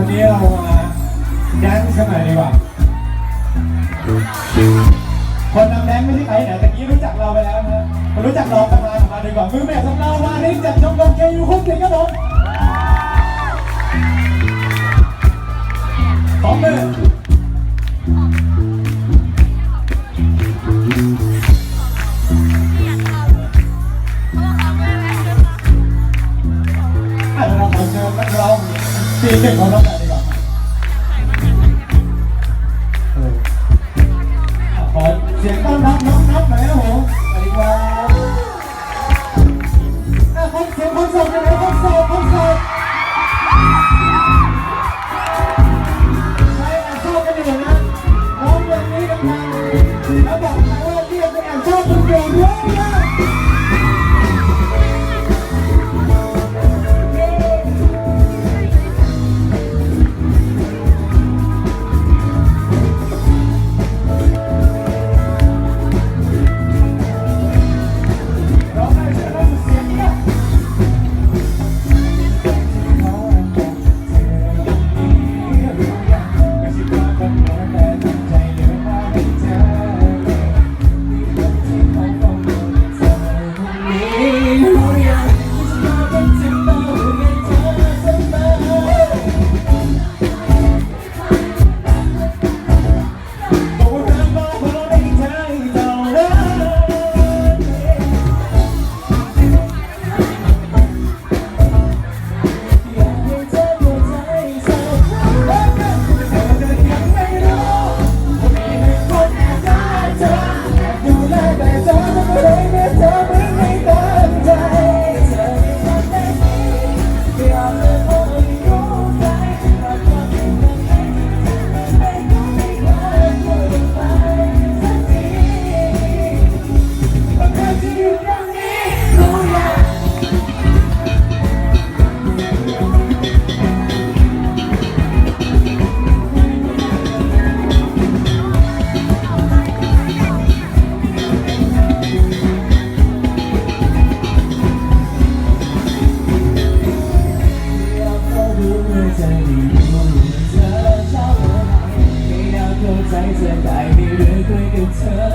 วันนี้เรามาแดนซ์กันหน่อยดีกว่าคนนำแดนซ์ไม่ใช่ใครไหนตะกี้รู้จักเราไปแล้วนะมารู้จักน้องกันมามาดีกว่ามือแม่ของเรามาริสจากชมรมเกยูคุ้มสิงครับผมสองมือ ตีเก่งของเราหน่อยดีกว่ ใ